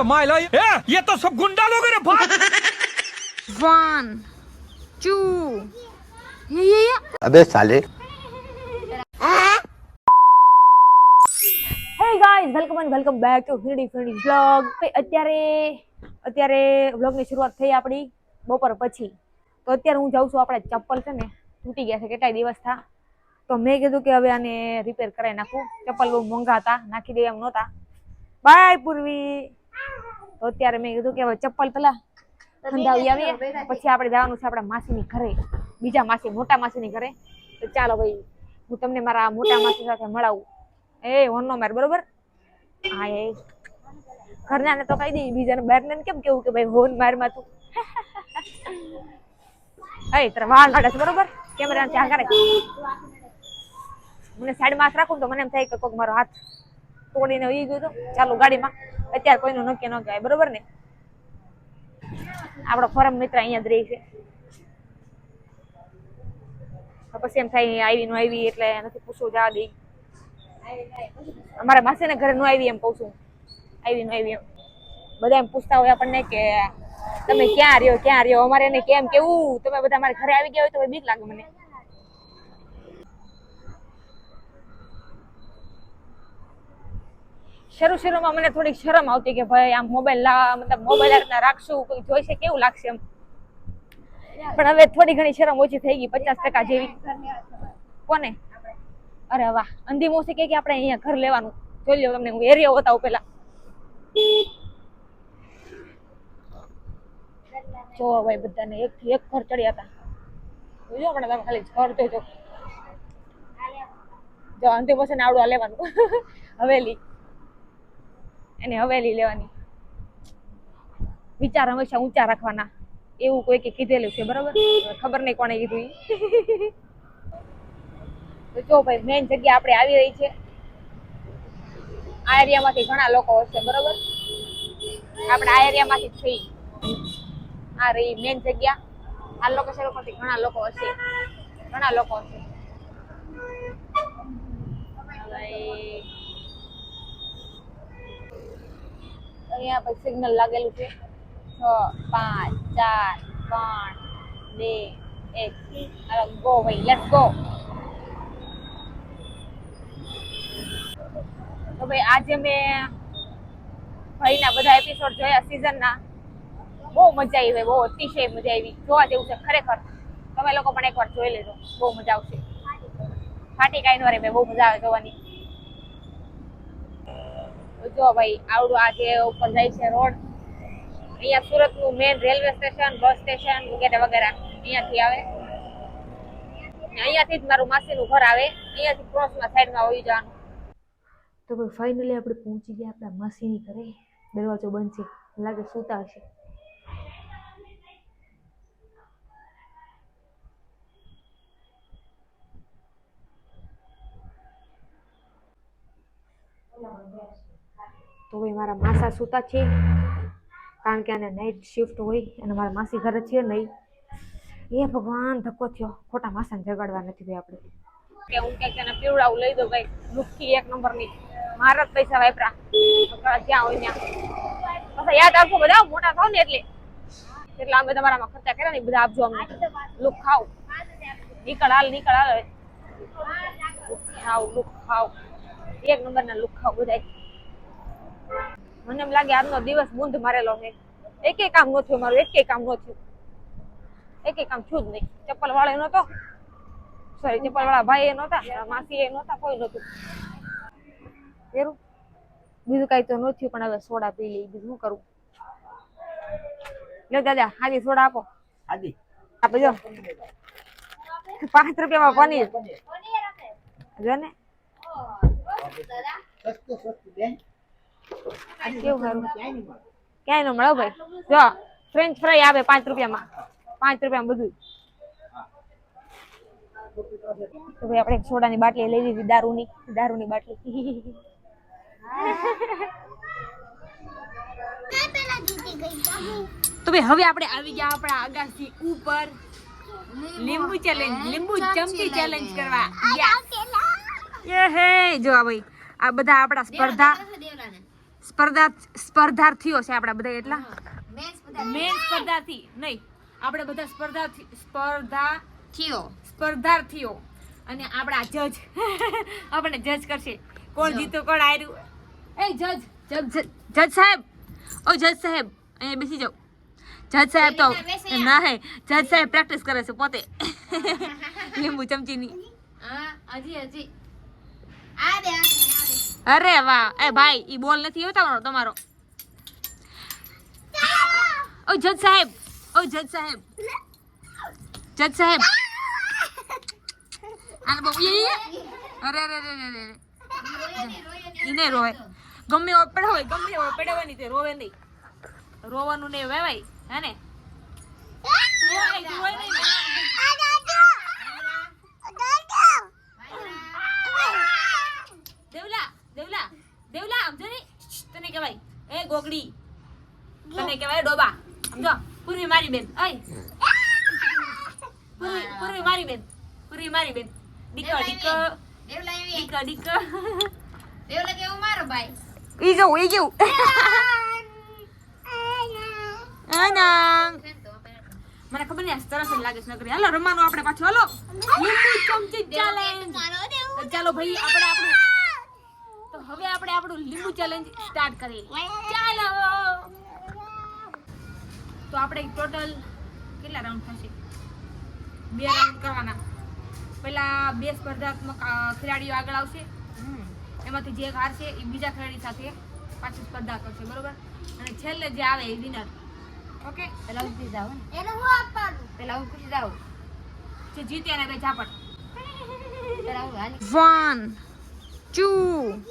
जो माइला ए ये तो सब गुंडा लोग हैं रे भाग One, two. Yeah, yeah, yeah. अबे साले hey guys welcome and welcome back to Firdi Firdi vlog અત્યારે અત્યારે વ્લોગની શરૂઆત થઈ આપણી બપોર પછી તો અત્યારે હું જાઉં છું આપણે ચપ્પલ છે ને તૂટી ગયા છે કેટલાય દિવસ થા તો મેં કીધું કે હવે આને રિપેર કરાવી નાખું ચપ્પલ બહુ મોંઘા હતા નાખી દે એમ નહોતા બાય પૂર્વી તો અત્યારે મેં કીધું કે હવે ચપ્પલ પેલા ખંધાવી આવીએ. પછી આપણે જવાનું છે આપણા માસીની ઘરે. બીજા માસી મોટા માસીની ઘરે. તો ચાલો ભાઈ હું તમને મારા મોટા માસી સાથે મળાવું. એ વનનો માર બરોબર? હા એ. ઘરનાને તો કહી દઈ બીજાને બહારને કેમ કેવું કે ભાઈ હોન મારમાં તું? એ તારા વાળ કાઢે છે બરોબર? કેમેરા ત્યાં કરે મને સાઈડમાં રાખું તો મને એમ થાય કે કોઈક મારો હાથ તોડીને વહી ગયું હતું ચાલુ ગાડીમાં. અત્યારે કોઈનું નક્કી ન કહેવાય. બરોબર ને? આપણો ફોરમ મિત્ર અહીંયા જ રહી છે. પછી એમ થાય આવી, નો આવી એટલે નથી પૂછવું, જવા દઈ અમારા માસીને ઘરે નો આવી એમ કહું છું. આવી, નો આવી એમ. બધા એમ પૂછતા હોય આપણને કે તમે ક્યાં રહ્યો ક્યાં રહ્યો? અમારે એને કેમ કેવું? તમે બધા મારા ઘરે આવી ગયા હોય તો બીક લાગે મને. શરૂ શરૂમાં મને થોડીક શરમ આવતી કે ભાઈ, આમ મોબાઈલ મતલબ મોબાઈલ રીતના રાખશું, કોઈ જોઈશે કેવું લાગશે એમ. પણ હવે થોડી ઘણી શરમ ઓછી થઈ ગઈ, પચાસ ટકા જેવી. કોને? અરે વાહ, અંધી મોસી કે આપણે અહીંયા ઘર લેવાનું. જોઈ લો તમને, હું એરિયા બતાવું પેલા. જો ભાઈ બધાને એક થી એક ઘર ચડ્યા હતા. જોજો આપણે તમે ખાલી ઘર જોજો. જો ને આવડું લેવાનું. હવેલી. એને હવેલી લેવાની. વિચાર હંમેશા ઊંચા રાખવાના. એવું કોઈ કે કીધેલું છે, બરાબર? ખબર નહીં કોણે કીધું તો જો ભાઈ મેઇન જગ્યા આપણે આવી રહી છે. આ એરિયામાંથી ઘણા લોકો હશે, બરોબર? આપણે આ એરિયામાંથી થઈ. આ રહી મેઇન જગ્યા. આ લોકેશન ઉપરથી ઘણા લોકો હશે. ઘણા લોકો હશે હવે અહીંયા સિગ્નલ લાગેલું છે. છ, પાંચ, ચાર ત્રણ બે, એક. ગો ભાઈ લેટ્સ ગો તો ભાઈ, આજે મેં ભાઈના બધા એપિસોડ જોયા સિઝનના બહુ મજા આવી બહુ અતિશય મજા આવી. જોવા જેવું છે ખરેખર. તમે લોકો પણ એકવાર જોઈ લેજો. બહુ મજા આવશે. ફાટી કાંઈ નો રે ભાઈ, બહુ મજા આવે જોવાની. જો ભાઈ, આવડું આ જે ઉપર જાય છે રોડ. અહીંયા સુરતનું main railway station bus station વગેરે વગેરે અહીંયાથી આવે. અહીંયાથી જ મારું માસીનું ઘર આવે. અહીંયાથી ક્રોસમાં સાઈડમાં વહી જવાનું. તો ભાઈ ફાઇનલી આપણે પહોંચી ગયા આપણા માસીની ઘરે. દરવાજો બંધ છે. લાગે સૂતા હશે. તો એ મારા માસા સૂતા છે. કારણ કે આને નાઇટ શિફ્ટ હોય, અને મારા માસી ઘરે છે નહીં. એ ભગવાન ધક્કો થયો. ખોટા માસાને જગાડવા નથી ભાઈ આપણે. કે હું ક્યાંક એને પીવડાવું લઈ દઉં ભાઈ. લુખી એક નંબરની. મારા જ પૈસા વાપરા. જ્યાં હોય ત્યાં? પાછા યાદ આપો બધા મોટા થાવ ને એટલે. એટલે અમે તમારામાં ખર્ચા કર્યા ને બધા આપજો અમને. લુક ખાવ નીકળ હાલ નીકળ હાલ ખાવ લુક ખાવ એક નંબરના લુક ખાવ બધાય. મને એમ લાગે આજનો દિવસ બુંદ મારેલો મેં એકે કામ ન થયું મારું એકે કામ ન થયું. એકે કામ થયું જ નહીં. ચપ્પલ વાળો નતો સોરી ચપ્પલ વાળા ભાઈ એ નહોતા માસી એ નહોતા કોઈ નહોતું. એરું બીજું કઈ તો ન થયું પણ હવે સોડા પી લઈ બીજું શું કરું? લે દાદા હાજી સોડા આપો. હાજી આપો જો. પાંચ રૂપિયામાં પનીર. જો ને. આ કેવું સારું? ક્યાંય નો મળો ભાઈ? જો ફ્રેન્ચ ફ્રાય આવે પાંચ રૂપિયામાં. પાંચ રૂપિયામાં બધું તો ભાઈ આપણે એક સોડાની બાટલી લઈ લીધી દારૂની. દારૂની બાટલી. તો ભાઈ હવે આપણે આવી ગયા આપણા આગાસી ઉપર. લીંબુ ચેલેન્જ લીંબુ ચમચી ચેલેન્જ કરવા. યે હે જો આ ભાઈ આ બધા આપણા સ્પર્ધા. સ્પર્ધા સ્પર્ધાર્થીઓ છે આપણા બધા એટલા? મેન્સ મેન સ્પર્ધાર્થી નહીં. આપણે બધા સ્પર્ધાર્થી સ્પર્ધાથીઓ સ્પર્ધાર્થીઓ. અને આપણા જજ. આપણને જજ કરશે. કોણ જીતો કોણ હાર્યું. એ જજ. જજ જજ સાહેબ. ઓ જજ સાહેબ. અહીંયા બેસી જાઓ. જજ સાહેબ તો ના હે. જજ સાહેબ પ્રેક્ટિસ કરે છે પોતે. લીંબુ ચમચીની હા હજી હજી. આ દે આ આ દે અરે વાહ. એ ભાઈ ઈ બોલ નથી હોતા તમારો. ઓ જજ સાહેબ. ઓ જજ સાહેબ. જજ સાહેબ. આને બહુ ઈ- અરે અરે અરે અરે ઈને નહીં, નહીં. નહીં રોવે. ગમે પડ્યો હોય ગમે હોય પડવાની તે રોવે નહીં. રોવાનું નહીં વેવાય હે ને? રોવાય, તું નહીં ને. દેવલા દેવલા દેવલા સમજો ને તને કહેવાય એ ગોગડી. તને કહેવાય ડોબા. સમજો? પૂર્વી મારી બેન. અય પૂર્વી પૂર્વી મારી બેન. પૂર્વી મારી બેન. ડીકો ડીકો. ડીકો ડીકો દેવલા કેવું મારો ભાઈ? ઈ જો ઈ કેમ તો મને ખબર નહીં આ સરસ જ લાગે છે નકરી હાલો રમવાનું આપણે પાછું. હાલો. લીંબુ ચમચી ચેલેન્જ ચાલો ભાઈ આપણે આપણું આપણું લીંબુ ચેલેન્જ સ્ટાર્ટ કરીએ. ચાલો. તો આપણે ટોટલ કેટલા રાઉન્ડ થશે? બે રાઉન્ડ કરવાના. પહેલા બે સ્પર્ધાત્મક ખેલાડીઓ આગળ આવશે. એમાંથી જે હારશે એ બીજા ખેલાડી સાથે પાછી સ્પર્ધા કરશે બરોબર? અને છેલ્લે જે આવે એ વિનર ઓકે પેલા ઉઠી જાવ એને હું આપવાનું. જાવ જે જીતે એને બે ઝાપટ. પેલા 1 2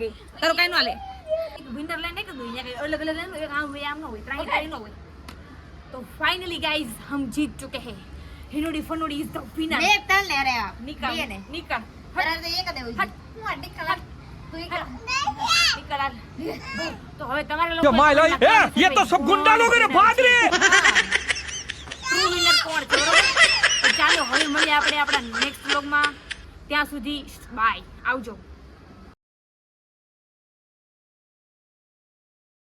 ગઈ. તારું કઈ ન હાલે. વિનર લાઈન નહીં કીધું અહીંયા કઈ અલગ અલગ એક આમ હોય આમ હોય ત્રણ ત્રણ ન હોય. તો ફાઇનલી ગાઈઝ હમ જીત ચુકે હે હિનોડી ફનોડી ઇઝ ધ વિનર બે ત્રણ લે રે નિકાલ બે ને નિકાલ તારે તો એક જ દેવું છે હટ. હું આ નિકાલ હાલ. તું એક હાલ. નિકાલ હાલ. તો હવે તમારે ये લોકો माइला ए ये तो सब गुंडा लोग हैं रे भाग रे ટ્રુ વિનર કોણ છે બરોબર તો ચાલો હવે મળીએ આપણે આપણા નેક્સ્ટ વ્લોગમાં ત્યાં સુધી બાય આવજો